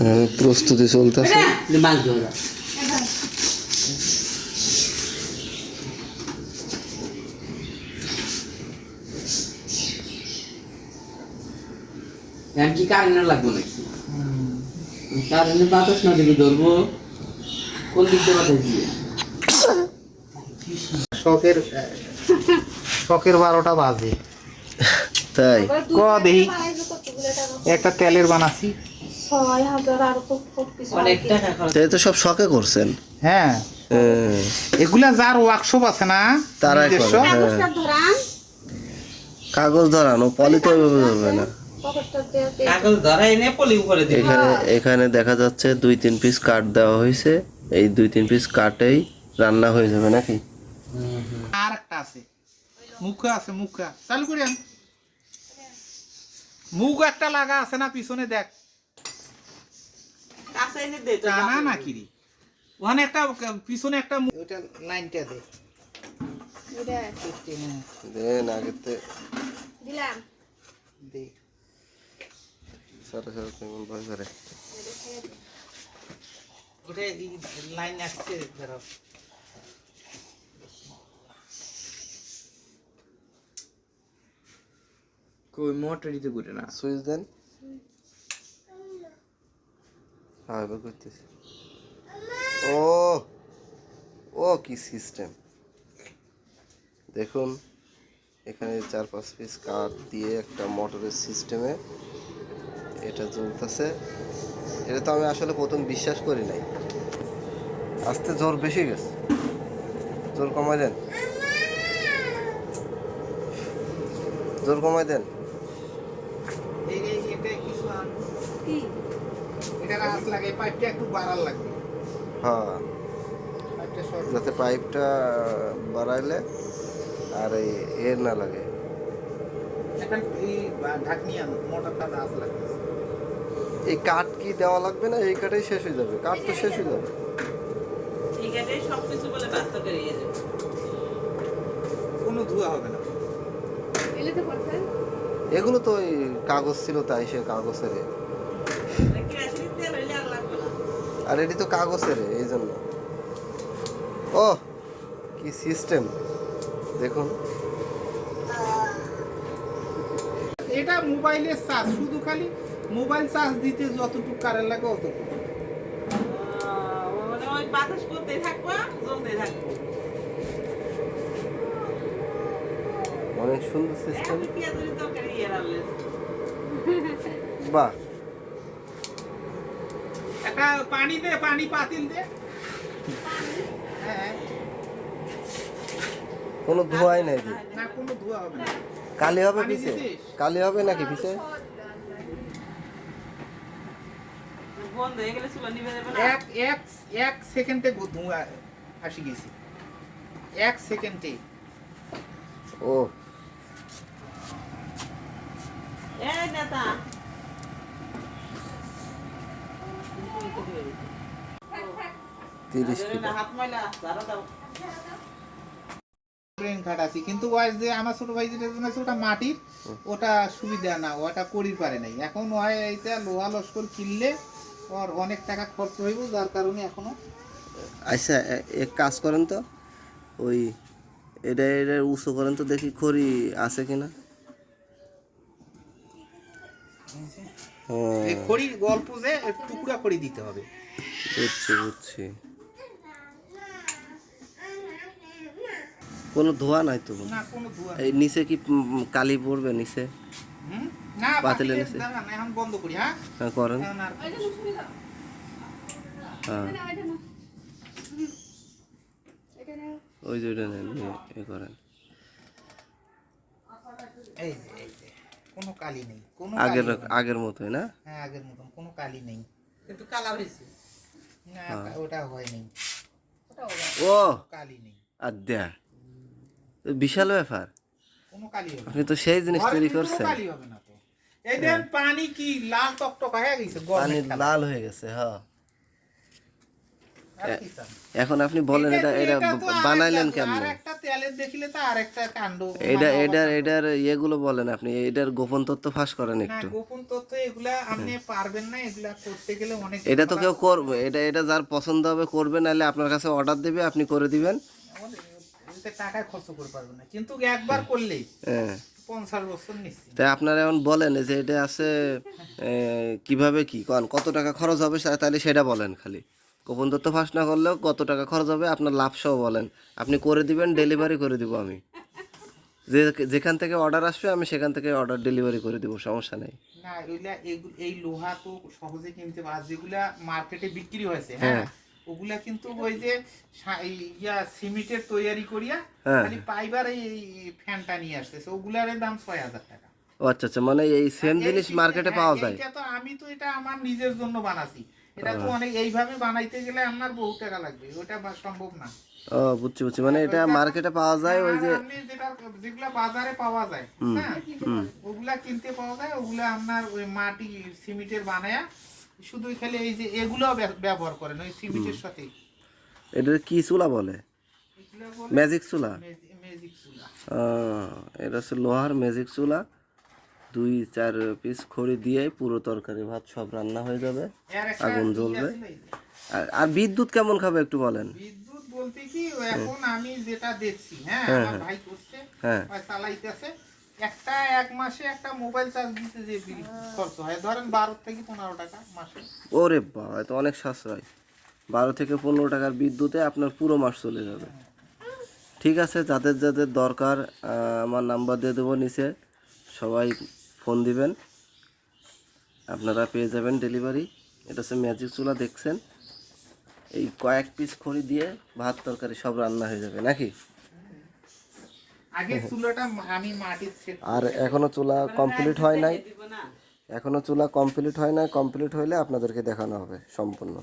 হ্যাঁ, প্রস্তুতি চলতেছে। ওই যে মাছ ধরা। এখন কি কারেন্ট লাগবো নাকি? কারেন্টে বাতাস না ধরবো। কোন দিক বাতাস দিয়ে? শখের শখের বারোটা বাজে। তাই। ক দেহি একটা তেলের বানাচ্ছি তো খুব কিছু অনেক টাকা খরচ তাই তো সব শখে করছেন। হ্যাঁ। হ্যাঁ, এগুলা যার ওয়ার্কশপ আছে না নিজস্ব, হ্যাঁ। কাগজ ধরানো পলিতে ধরবে না। পকেটটা দিয়ে কাগজ ধরাই নে পলি উপরে দিবে। এখানে এখানে দেখা যাচ্ছে দুই তিন পিস কাঠ দেওয়া হয়েছে। এই দুই তিন পিস কাঠেই রান্না হয়ে যাবে নাকি? আর একটা আছে। মুখা আছে মুখা। চালু করি আমি। মুখ একটা লাগা আছে না পিছনে দেখ। কাছে এনে দে তো টানা না কিরি ওখানে একটা পিছনে একটা ওইটা লাইনটা দে। দিলাম। দে। সারা সারা কেমন ভয় করে ওটা লাইন আসছে ধরো। কই মোটরই তো ঘুরে না। সুইচ দেন। হ্যাঁ করতেছি। ও ও, কি সিস্টেম দেখুন, এখানে চার পাঁচ পিস কাঠ দিয়ে একটা মোটরের সিস্টেমে এটা চলতেছে এটা তো আমি আসলে প্রথম বিশ্বাস করি নাই। আস্তে জোর বেশি গেছে। জোর কমাই দেন। জোর কমাই দেন এই এই এটা কিছু আন- কি? এটা রাস লাগে পাইপটা একটু বাড়ার লাগবে হ্যাঁ। যাতে পাইপটা বাড়াইলে আর এই এর না লাগে। এই ঢাকনি মোটরটা রাস লাগবে এই কাঠ কি দেওয়া লাগবে না? এই কাঠেই শেষ হয়ে যাবে। কাঠ তো শেষ হয়ে যাবে। ঠিক আছে সব কিছু বলে ব্যস্ত করে গেছে। কোনো ধোয়া হবে না। এলে তো পারছেন এগুলো তো ওই কাগজ ছিল তাই সে কাগজের এ। কেরাসিন তেল হইলে আর লাগবে না আর এটি তো কাগজের এই জন্য। ও কি সিস্টেম। দেখুন। এটা মোবাইলের চার্জ শুধু খালি মোবাইল চার্জ দিতে যতটুকু কারেন্ট লাগে অতটুকু। মানে ওই বাতাস করতে থাকব জ্বলতে থাকব। অনেক সুন্দর সিস্টেম ইয়ে বাহ। পানি দে পানি পাতিল দে কোনো ধোঁয়াই নাই দি না কোনো ধোয়া হবে না। কালি হবে পিছে? কালি হবে নাকি পিছে? বন্ধ হয়ে গেলে চুলা নিভে যাবে না? এক এক এক সেকেন্ডে ধোঁয়া আসি গেছি। এক সেকেন্ডে। ও। এই নেতা। তিরিশ কিলো। হাত ময়লা ঝাড়া দাও ব্রেন খাটাছি কিন্তু ওই যে আমার ছোট ভাই যেটা জানাচ্ছে ওটা মাটির ওটা সুবিধা না ওটা করির পারে নাই। এখন ওই এইটা লোহা লস্কর কিনলে ওর অনেক টাকা খরচ হইব যার কারণে এখনও আচ্ছা এক কাজ করেন তো। ওই এটা এটা উঁচু করেন তো দেখি খড়ি আছে কিনা। এই খড়ি গল্প যে টুকরা করে দিতে হবে। বুঝছি বুঝছি। কোনো ধোয়া নাই তো? না কোনো ধোয়া এই নিচে কি কালি পড়বে নিচে? পাতিলে নিচে। এখন বন্ধ করি হ্যাঁ? হ্যাঁ করেন। হ্যাঁ। ওই যে ওইটা নেন এ করেন। এই এই যে। কোনো কালি নেই কোনো আগের আগের মতোই না? হ্যাঁ আগের মতন কোনো কালি নেই। কিন্তু কালার হয়েছে। না হ্যাঁ। ওটা হয় নেই। ও! কালি নেই। আদ্যা বিশাল ব্যাপার। কোনো কালি হবে আপনি তো সেই জিনিস তৈরি করছেন। কালি হবে না তো। এই দেন পানি কি লাল টকটক হয়ে গেছে পানি লাল হয়ে গেছে হ্যাঁ আর কি চান? এখন আপনি বলেন এটা এটা বানাইলেন কেমন? তেলের দেখিলে তো আরেকটা কাণ্ড এটা মানে এটার এটার ইয়েগুলো বলেন আপনি এটার গোপন তথ্য ফাঁস করেন একটু। গোপন তথ্য এগুলা আপনি পারবেন না এগুলা করতে গেলে অনেক এটা তো কেউ করবে এটা এটা যার পছন্দ হবে করবে নাহলে আপনার কাছে অর্ডার দেবে আপনি করে দিবেন। টাকা খরচ করে না কিন্তু একবার করলেই হ্যাঁ। পঞ্চাশ বছর নিশ্চিত। তাই আপনারা এখন বলেন যে এটা আছে কীভাবে কি কত টাকা খরচ হবে তাহলে সেটা বলেন খালি। গোপন তথ্য ফাঁস না করলেও কত টাকা খরচ হবে আপনার লাভ সহ বলেন। আপনি করে দিবেন ডেলিভারি করে দিব আমি। যে যেখান থেকে অর্ডার আসবে আমি সেখান থেকে অর্ডার ডেলিভারি করে দিব সমস্যা নেই। না এগুলা এই লোহা তো সহজে কিনতে পাওয়া যেগুলা মার্কেটে বিক্রি হয়েছে হ্যাঁ? ওগুলা কিন্তু ওই যে ইয়া সিমেন্টের তৈরি করিয়া হ্যাঁ। খালি পাইবার এই ফ্যানটা নিয়ে আসতেছে ওগুলার দাম ছয় হাজার টাকা। আচ্ছা আচ্ছা মানে এই সেম জিনিস মার্কেটে হ্যাঁ, পাওয়া যায়। তো আমি তো এটা আমার নিজের জন্য বানাছি। এটা তো অনেক এইভাবে বানাইতে গেলে আমার বহু টাকা লাগবে ওটা সম্ভব না। ও বুঝছি বুঝছি। মানে এটা মার্কেটে পাওয়া যায় ওই যে যেটা যেগুলা বাজারে পাওয়া যায় হ্যাঁ ওগুলা কিনতে পাওয়া যায় ওগুলা আপনার ওই মাটি সিমেন্টের বানায়া শুধু খালি এই যে এগুলো ব্যবহার করেন ওই সিমেন্টের সাথে এটা কি চুলা বলে? ম্যাজিক চুলা? ম্যাজিক চুলা। এটা হচ্ছে লোহার ম্যাজিক চুলা। দুই চার পিস খড়ি দিয়ে পুরো তরকারি ভাত সব রান্না হয়ে যাবে আগুন জ্বলবে। আর বিদ্যুৎ কেমন খাবে একটু বলেন? বিদ্যুৎ বলতে কি এখন আমি যেটা দেখছি হ্যাঁ হ্যাঁ, আমার হ্যাঁ। ভাই করছে হ্যাঁ। চালাইতেছে। একটা এক মাসে একটা মোবাইল চার্জ দিতে যে বিল খরচ হয় ধরেন বারো থেকে পনেরো টাকা মাসে। ওরে বাবা তো অনেক সাশ্রয়। বারো থেকে পনেরো টাকার বিদ্যুতে আপনার পুরো মাস চলে যাবে। ঠিক আছে যাদের যাদের দরকার আমার নাম্বার দিয়ে দেবো নিচে। সবাই ফোন দিবেন। আপনারা পেয়ে যাবেন ডেলিভারি এটা হচ্ছে ম্যাজিক চুলা দেখছেন? এই কয়েক পিস খড়ি দিয়ে ভাত তরকারি সব রান্না হয়ে যাবে নাকি? আর এখনও চুলা কমপ্লিট হয় নাই। এখনও চুলা কমপ্লিট হয় নাই। কমপ্লিট হইলে আপনাদেরকে দেখানো হবে সম্পূর্ণ।